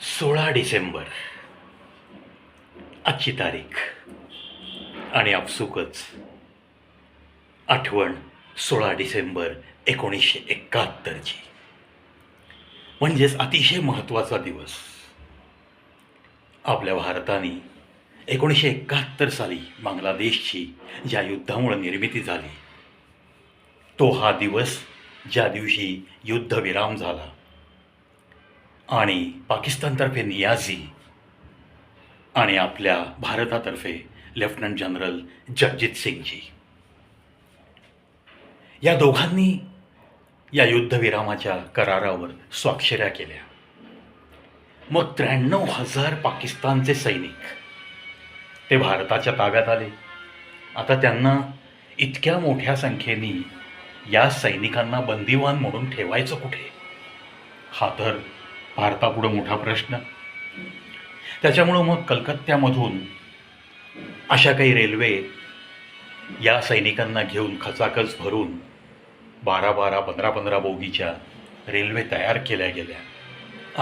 सोळा डिसेंबर आजची तारीख. आणि आपसुकच आठवण सोळा डिसेंबर एकोणीसशे एकाहत्तरची. म्हणजेच अतिशय महत्त्वाचा दिवस. आपल्या भारताने एकोणीसशे एकाहत्तर साली बांगलादेशची ज्या युद्धामुळे निर्मिती झाली तो हा दिवस ज्या दिवशी युद्धविराम झाला आणि पाकिस्तानतर्फे नियाझी आणि आपल्या भारतातर्फे लेफ्टनंट जनरल जगजित सिंगजी. या दोघांनी या युद्धविरामाच्या करारावर स्वाक्षऱ्या केल्या. मग त्र्याण्णव हजार पाकिस्तानचे सैनिक ते भारताच्या ताब्यात आले. आता त्यांना इतक्या मोठ्या संख्येने या सैनिकांना बंदिवान म्हणून ठेवायचं कुठे? हा तर भारतापुढं मोठा प्रश्न. त्याच्यामुळं मग कलकत्त्यामधून अशा काही रेल्वे या सैनिकांना घेऊन खचाखच भरून बारा बारा पंधरा पंधरा बोगीच्या रेल्वे तयार केल्या गेल्या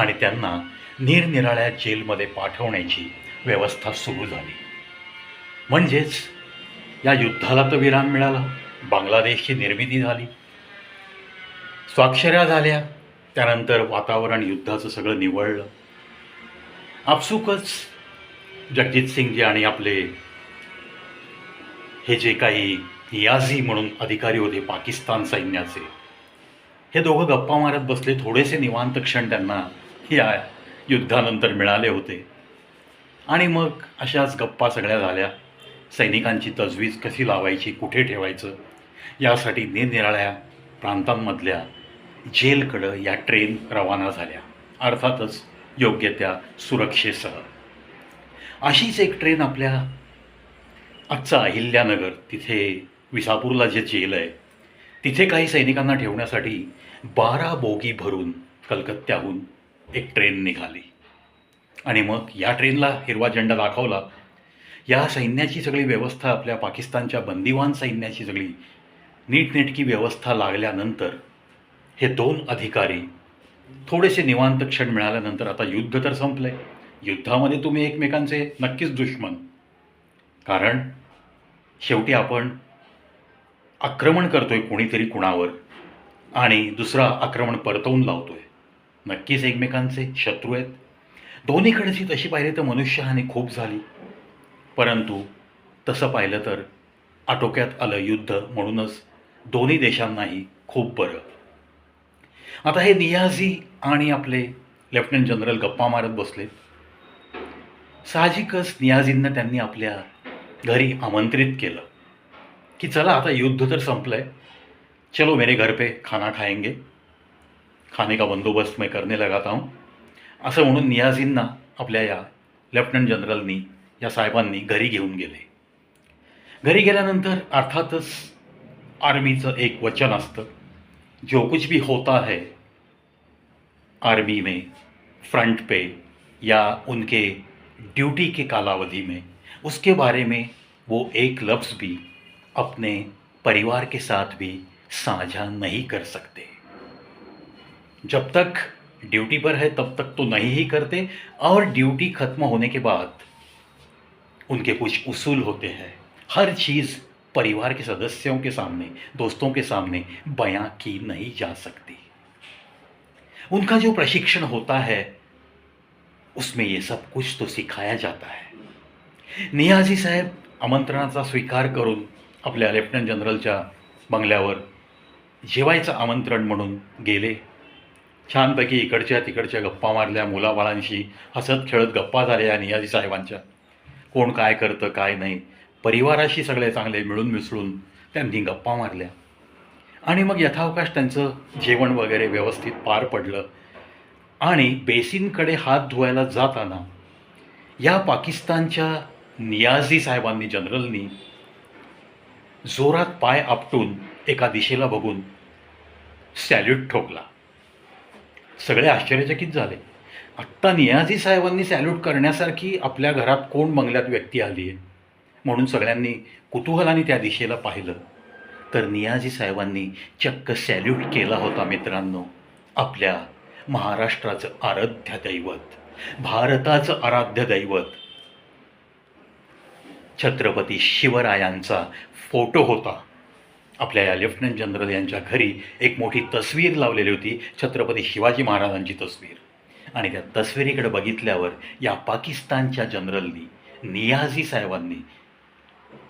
आणि त्यांना निरनिराळ्या जेलमध्ये पाठवण्याची व्यवस्था सुरू झाली. म्हणजेच या युद्धाला तर विराम मिळाला. बांगलादेशची निर्मिती झाली. स्वाक्षऱ्या झाल्या. त्यानंतर वातावरण युद्धाचं सगळं निवळलं. आपसुकच जगजित सिंगजी आणि आपले हे जे काही नियाझी म्हणून अधिकारी होते पाकिस्तान सैन्याचे हे दोघं गप्पा मारत बसले थोडेसे निवांत क्षण त्यांना या युद्धानंतर मिळाले होते. आणि मग अशाच गप्पा सगळ्या झाल्या. सैनिकांची तजवीज कशी लावायची कुठे ठेवायचं यासाठी निरनिराळ्या प्रांतांमधल्या जेलकडं या ट्रेन रवाना झाल्या. अर्थातच योग्य त्या सुरक्षेसह. अशीच एक ट्रेन आपल्या आजचा अहिल्यानगर तिथे विसापूरला जे जेल आहे तिथे काही सैनिकांना ठेवण्यासाठी बारा बोगी भरून कलकत्त्याहून एक ट्रेन निघाली. आणि मग या ट्रेनला हिरवा झेंडा दाखवला. या सैन्याची सगळी व्यवस्था आपल्या पाकिस्तानच्या बंदिवान सैन्याची सगळी नीटनेटकी व्यवस्था लागल्यानंतर हे दोन अधिकारी थोडेसे निवांत क्षण मिळाल्यानंतर आता युद्ध तर संपलंय. युद्धामध्ये तुम्ही एकमेकांचे नक्कीच दुश्मन. कारण शेवटी आपण आक्रमण करतोय कोणीतरी कुणावर आणि दुसरा आक्रमण परतवून लावतोय. नक्कीच एकमेकांचे शत्रू आहेत. दोन्हीकडची तशी पाहिली तर मनुष्यहानी खूप झाली. परंतु तसं पाहिलं तर आटोक्यात आलं युद्ध म्हणूनच दोन्ही देशांनाही खूप बरं. आता हे नियाझी आणि आपले लेफ्टनंट जनरल गप्पा मारत बसले. साहजिकच नियाझींना त्यांनी आपल्या घरी आमंत्रित केलं. की चला आता युद्ध तर संपलं आहे चलो मेरे घर पे खाना खाएंगे. खाने का बंदोबस्त मैं करने लगाता हूँ. असं म्हणून नियाझींना आपल्या या लेफ्टनंट जनरलनी या साहेबांनी घरी घेऊन गेले. घरी गेल्यानंतर अर्थातच आर्मीचं एक वचन असतं. जो कुछ भी होता है आर्मी में, फ्रंट पे या उनके ड्यूटी के कालावधि में, उसके बारे में वो एक लफ्ज़ भी अपने परिवार के साथ भी साझा नहीं कर सकते। जब तक ड्यूटी पर है, तब तक तो नहीं ही करते और ड्यूटी खत्म होने के बाद उनके कुछ उसूल होते हैं। हर चीज़ परिवार के सदस्यों के सामने, दोस्तों के सामने बयां की नहीं जा सकती। उनका जो प्रशिक्षण होता है उसमें ये सब कुछ तो सिखाया जाता है। नियाजी साहेब आमंत्रणाचा स्वीकार करून आपल्या लेफ्टनंट जनरलच्या बंगल्यावर जेवायचं आमंत्रण म्हणून गेले. छानपैकी इकडच्या तिकडच्या गप्पा मारल्या मुलाबाळांशी हसत खेळत गप्पा झाल्या नियाजी साहेबांच्या. कोण काय करतं काय नाही परिवाराशी सगळे चांगले मिळून मिसळून त्यांनी गप्पा मारल्या. आणि मग यथावकाश त्यांचं जेवण वगैरे व्यवस्थित पार पडलं. आणि बेसिनकडे हात धुवायला जाताना या पाकिस्तानच्या नियाझी साहेबांनी जनरलनी जोरात पाय आपटून एका दिशेला बघून सॅल्यूट ठोकला. सगळे आश्चर्यचकित झाले. आत्ता नियाझी साहेबांनी सॅल्यूट करण्यासारखी आपल्या घरात कोण बंगल्यात व्यक्ती आली आहे म्हणून सगळ्यांनी कुतूहलाने त्या दिशेला पाहिलं. तर नियाजी साहेबांनी चक्क सॅल्यूट केला होता मित्रांनो. आपल्या महाराष्ट्राचं आराध्य दैवत भारताचं आराध्य दैवत. छत्रपती शिवरायांचा फोटो होता. आपल्या या लेफ्टनंट जनरल यांच्या घरी एक मोठी तस्वीर लावलेली होती छत्रपती शिवाजी महाराजांची तस्वीर. आणि त्या तस्वीरीकडे बघितल्यावर या पाकिस्तानच्या जनरलनी नियाजी साहेबांनी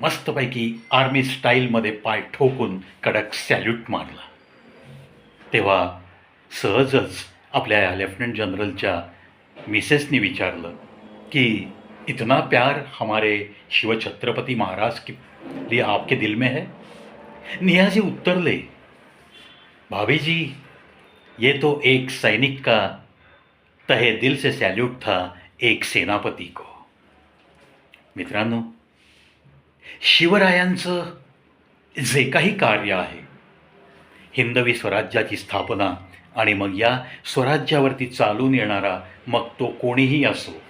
मस्तपैकी आर्मी स्टाईलमध्ये पाय ठोकून कडक सॅल्यूट मारला. तेव्हा सहजच आपल्या लेफ्टनंट जनरलच्या मिसेसनी विचारलं की इतना प्यार हमारे शिवछत्रपती महाराज के लिए आपके दिल में है? नियाजी उत्तरले भाभी जी ये तो एक सैनिक का तहे दिल से सैल्यूट था एक सेनापती को. मित्रांनो शिवरायांचं जे काही कार्य आहे हिंदवी स्वराज्याची स्थापना आणि मग या स्वराज्यावरती चालून येणारा मग तो कोणीही असो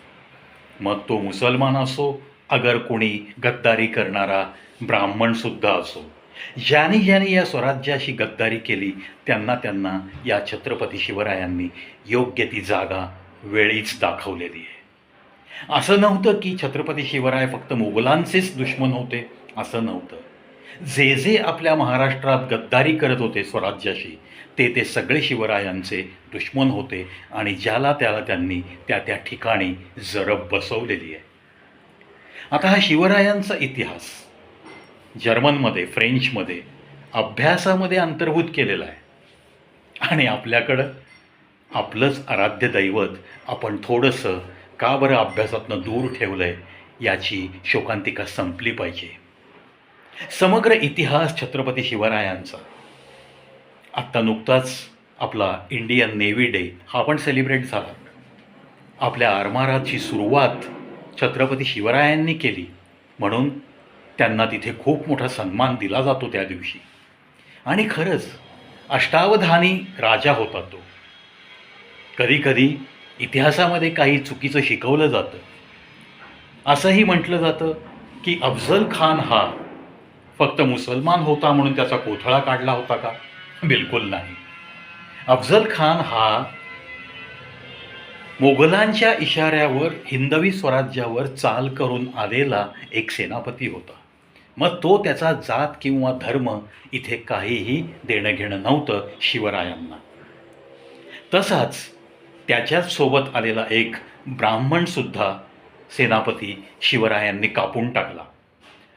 मग तो मुसलमान असो अगर कोणी गद्दारी करणारा ब्राह्मणसुद्धा असो ज्याने ज्याने या स्वराज्याशी गद्दारी केली त्यांना त्यांना या छत्रपती शिवरायांनी योग्य ती जागा वेळीच दाखवलेली आहे. असं नव्हतं की छत्रपती शिवराय फक्त मुघलांचेच दुश्मन होते असं नव्हतं. जे जे आपल्या महाराष्ट्रात गद्दारी करत होते स्वराज्याशी ते ते सगळे शिवरायांचे दुश्मन होते आणि ज्याला त्याला त्यांनी त्या त्या ठिकाणी जरब बसवलेली आहे. आता हा शिवरायांचा इतिहास जर्मनमध्ये फ्रेंचमध्ये अभ्यासामध्ये अंतर्भूत केलेला आहे. आणि आपल्याकडं आपलंच आराध्य दैवत आपण थोडंसं का बरं अभ्यासातनं दूर ठेवलं आहे याची शोकांतिका संपली पाहिजे. समग्र इतिहास छत्रपती शिवरायांचा. आत्ता नुकताच आपला इंडियन नेव्ही डे हा पण सेलिब्रेट झाला. आपल्या आरमाराची सुरुवात छत्रपती शिवरायांनी केली. म्हणून त्यांना तिथे खूप मोठा सन्मान दिला जातो त्या दिवशी. आणि खरंच अष्टावधानी राजा होता तो. कधीकधी इतिहासामध्ये काही चुकीचं शिकवलं जातं. असंही म्हटलं जातं की अफजल खान हा फक्त मुसलमान होता म्हणून त्याचा कोथळा काढला होता का? बिलकुल नाही. अफजल खान हा मोगलांच्या इशाऱ्यावर हिंदवी स्वराज्यावर चाल करून आलेला एक सेनापती होता. मग तो त्याचा जात किंवा धर्म इथे काहीही देणं घेणं नव्हतं शिवरायांना. तसाच त्याच्याच सोबत आलेला एक ब्राह्मणसुद्धा सेनापती शिवरायांनी कापून टाकला.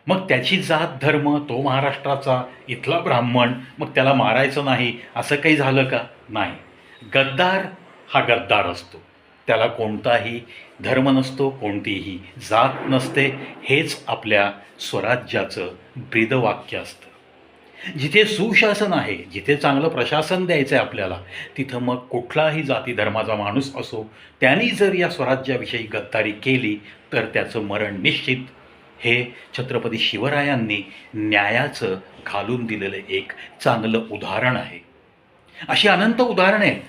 मग त्याची जात धर्म तो महाराष्ट्राचा इथला ब्राह्मण मग त्याला मारायचं नाही असं काही झालं का? नाही. गद्दार हा गद्दार असतो. त्याला कोणताही धर्म नसतो कोणतीही जात नसते. हेच आपल्या स्वराज्याचं ब्रीदवाक्य असतं. जिथे सुशासन आहे जिथे चांगलं प्रशासन द्यायचं आहे आपल्याला तिथं मग कुठलाही जाती धर्माचा माणूस असो त्यांनी जर या स्वराज्याविषयी गद्दारी केली तर त्याचं मरण निश्चित. हे छत्रपती शिवरायांनी न्यायाचं घालून दिलेलं एक चांगलं उदाहरण आहे. अशी अनंत उदाहरणे आहेत.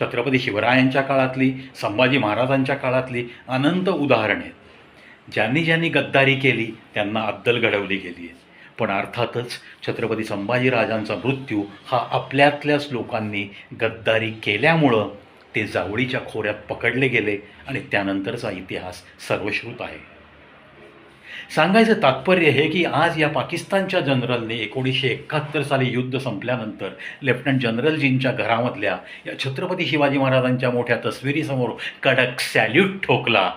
छत्रपती शिवरायांच्या काळातली संभाजी महाराजांच्या काळातली अनंत उदाहरणे आहेत. ज्यांनी ज्यांनी गद्दारी केली त्यांना अद्दल घडवली गेली आहे पण अर्थातच छत्रपती संभाजीराजांचा मृत्यू हा आपल्यातल्याच लोकांनी गद्दारी केल्यामुळं ते जावळीच्या खोऱ्यात पकडले गेले आणि त्यानंतरचा इतिहास सर्वश्रुत आहे. सांगायचं तात्पर्य हे की आज या पाकिस्तानच्या जनरलने एकोणीसशे एकाहत्तर साली युद्ध संपल्यानंतर लेफ्टनंट जनरलजींच्या घरामधल्या या छत्रपती शिवाजी महाराजांच्या मोठ्या तस्विरीसमोर कडक सॅल्यूट ठोकला.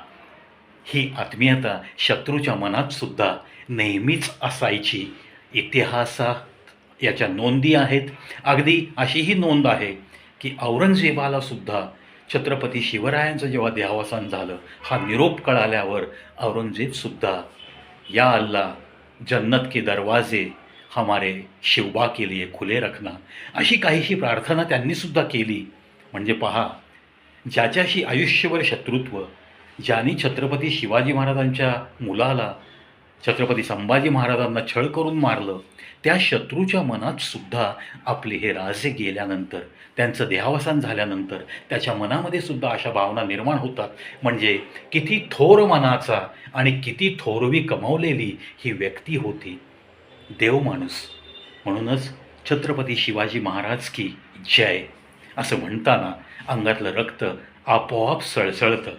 ही आत्मीयता शत्रूच्या मनात सुद्धा नेहमीच असायची. इतिहासात याच्या नोंदी आहेत. अगदी अशीही नोंद आहे की औरंगजेबाला सुद्धा छत्रपती शिवरायांचं जेव्हा देहावसान झालं हा निरोप कळाल्यावर औरंगजेबसुद्धा या अल्लाह जन्नत के दरवाजे हमारे शिवबा के लिए खुले रखना. अशी काहीशी प्रार्थना त्यांनीसुद्धा केली. म्हणजे पहा ज्याच्याशी आयुष्यभर शत्रुत्व ज्यांनी छत्रपती शिवाजी महाराजांच्या मुलाला छत्रपती संभाजी महाराजांना छळ करून मारलं त्या शत्रूच्या मनात सुद्धा आपले हे राजे गेल्यानंतर त्यांचं देहावसान झाल्यानंतर त्याच्या मनामध्ये सुद्धा अशा भावना निर्माण होतात. म्हणजे किती थोर मनाचा आणि किती थोरवी कमावलेली ही व्यक्ती होती. देव माणूस. म्हणूनच छत्रपती शिवाजी महाराज की जय असं म्हणताना अंगातलं रक्त आपोआप सळसळतं.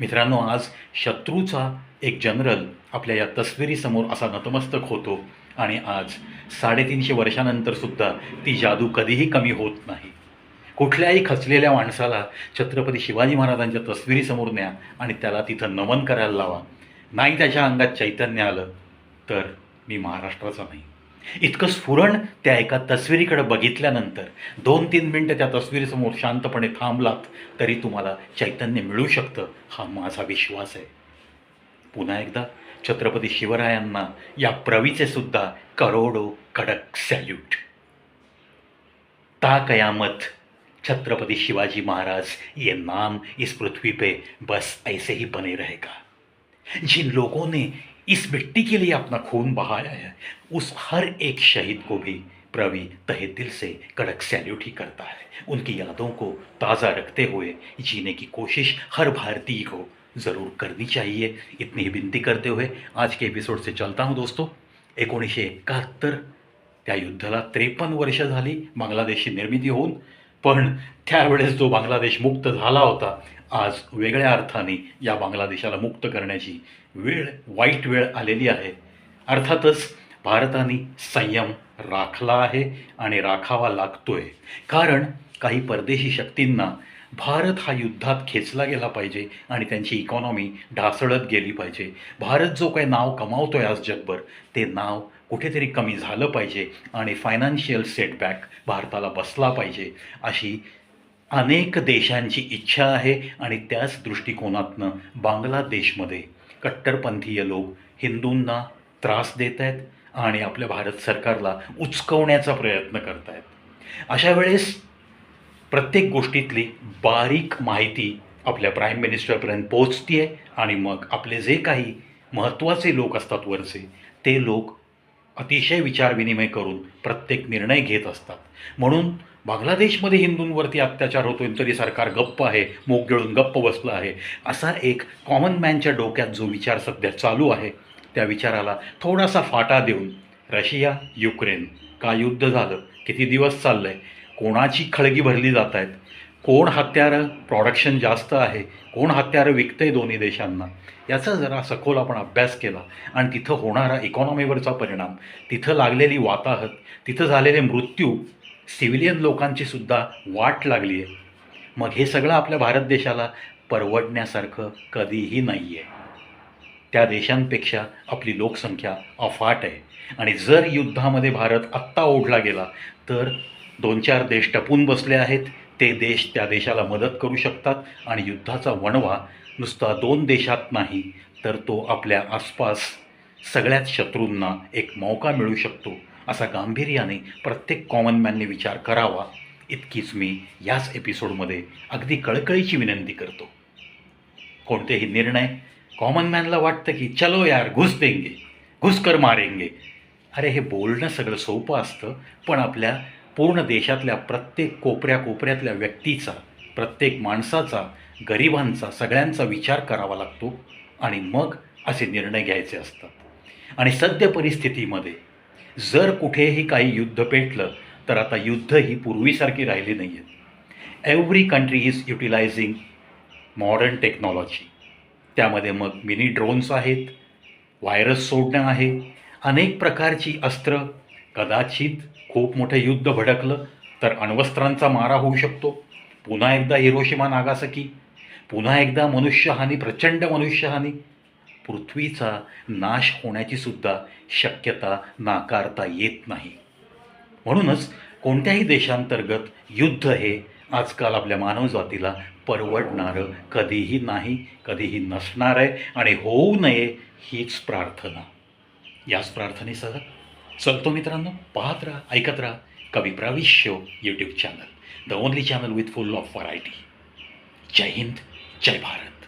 मित्रांनो आज शत्रूचा एक जनरल आपल्या या तस्विरीसमोर असा नतमस्तक होतो आणि आज साडेतीनशे वर्षानंतरसुद्धा ती जादू कधीही कमी होत नाही. कुठल्याही खचलेल्या माणसाला छत्रपती शिवाजी महाराजांच्या तस्विरीसमोर न्या आणि त्याला तिथं नमन करायला लावा. नाही त्याच्या अंगात चैतन्य आलं तर मी महाराष्ट्राचा नाही. इतकं स्फुरण त्या एका तस्विरीकडे बघितल्यानंतर दोन तीन मिनटं त्या तस्विरीसमोर शांतपणे थांबलात तरी तुम्हाला चैतन्य मिळू शकतं हा माझा विश्वास आहे. पुन्हा एकदा छत्रपती शिवरायांना या प्रवीचे सुद्धा करोडो कडक सॅल्यूट. ता कयामत छत्रपति शिवाजी महाराज ये नाम इस पृथ्वी पे बस ऐसे ही बने रहेगा. जिन लोगों ने इस मिट्टी के लिए अपना खून बहाया है। उस हर एक शहीद को भी प्रवी तहे दिल से कड़क सैल्यूट ही करता है। उनकी यादों को ताज़ा रखते हुए जीने की कोशिश हर भारतीय को ज़रूर करनी चाहिए। इतनी ही विनती करते हुए आज के एपिसोड से चलता हूँ दोस्तों। एकोणीसशे एकाहत्तर त्या युद्धाला त्रेपन्न वर्ष झाली बांगलादेशची निर्मिती होऊन, पण त्यावेळेस जो बांगलादेश मुक्त झाला होता, आज वेगळ्या अर्थाने या बांगलादेशाला मुक्त करण्याची वेळ वाईट वेळ आलेली आहे. अर्थातच भारताने संयम राखला आहे आणि राखावा लागतोय. कारण काही परदेशी शक्तींना भारत हा युद्धात खेचला गेला पाहिजे आणि त्यांची इकॉनॉमी ढासळत गेली पाहिजे. भारत जो काही नाव कमावतोय आज जगभर ते नाव कुठेतरी कमी झालं पाहिजे आणि फायनान्शियल सेटबॅक भारताला बसला पाहिजे. अशी अनेक देशांची इच्छा आहे आणि त्याच दृष्टिकोनातनं बांगलादेशमध्ये कट्टरपंथीय लोक हिंदूंना त्रास देत आहेत आणि आपल्या भारत सरकारला उचकवण्याचा प्रयत्न करत आहेत अशा वेळेस प्रत्येक गोष्टीतली बारीक माहिती आपल्या प्राईम मिनिस्टरपर्यंत पोचती आहे आणि मग आपले जे काही महत्त्वाचे लोक असतात वरचे ते लोक अतिशय विचारविनिमय करून प्रत्येक निर्णय घेत असतात. म्हणून बांगलादेशमध्ये हिंदूंवरती अत्याचार होतोय तरी सरकार गप्प आहे मोग गिळून गप्प बसलं आहे. असा एक कॉमन मॅनच्या डोक्यात जो विचार सध्या चालू आहे त्या विचाराला थोडासा फाटा देऊन रशिया युक्रेन का युद्ध झालं? किती दिवस चाललं आहे कोणाची खळगी भरली जात आहेत कोण हत्यारं प्रॉडक्शन जास्त आहे? कोण हत्यारं विकतंय दोन्ही देशांना? याचा जरा सखोल आपण अभ्यास केला. आणि तिथं होणारा इकॉनॉमीवरचा परिणाम तिथं लागलेली वाताहत तिथं झालेले मृत्यू सिव्हिलियन लोकांची सुद्धा वाट लागली आहे. मग हे सगळं आपल्या भारत देशाला परवडण्यासारखं कधीही नाही आहे त्या देशांपेक्षा आपली लोकसंख्या अफाट आहे. आणि जर युद्धामध्ये भारत आत्ता ओढला गेला तर दोन चार देश टपून बसले आहेत. ते देश त्या देशाला मदत करू शकतात आणि युद्धाचा वणवा नुसता दोन देशात नाही तर तो आपल्या आसपास सगळ्याच शत्रूंना एक मौका मिळू शकतो. असा गांभीर्याने प्रत्येक कॉमन मॅनने विचार करावा इतकीच मी याच एपिसोडमध्ये अगदी कळकळीची विनंती करतो. कोणतेही निर्णय कॉमन मॅनला वाटतं की चलो यार घुस देंगे घुसकर मारेंगे. अरे हे बोलणं सगळं सोपं असतं पण आपल्या पूर्ण देशातल्या प्रत्येक कोपऱ्या कोपऱ्यातल्या व्यक्तीचा प्रत्येक माणसाचा गरिबांचा सगळ्यांचा विचार करावा लागतो आणि मग असे निर्णय घ्यायचे असतात. आणि सद्य परिस्थितीमध्ये जर कुठेही काही युद्ध पेटलं तर आता युद्ध ही पूर्वीसारखी राहिली नाही आहेत every country is utilising modern technology त्यामध्ये मग मिनी ड्रोन्स आहेत व्हायरस सोडणं आहे अनेक प्रकारची अस्त्र कदाचित खूप मोठं युद्ध भडकलं तर अण्वस्त्रांचा मारा होऊ शकतो. पुन्हा एकदा हिरोशिमा नागासकी पुन्हा एकदा मनुष्यहानी प्रचंड मनुष्यहानी. पृथ्वीचा नाश होण्याची सुद्धा शक्यता नाकारता येत नाही. म्हणूनच कोणत्याही देशांतर्गत युद्ध हे आजकाल आपल्या मानवजातीला परवडणारं कधीही नाही कधीही नसणार आहे आणि होऊ नये हीच प्रार्थना. याच प्रार्थनेसह चलतो मित्रांनो पाहत राहा ऐकत राहा कवी Pravish show YouTube channel the only channel with full of variety जय हिंद जय भारत.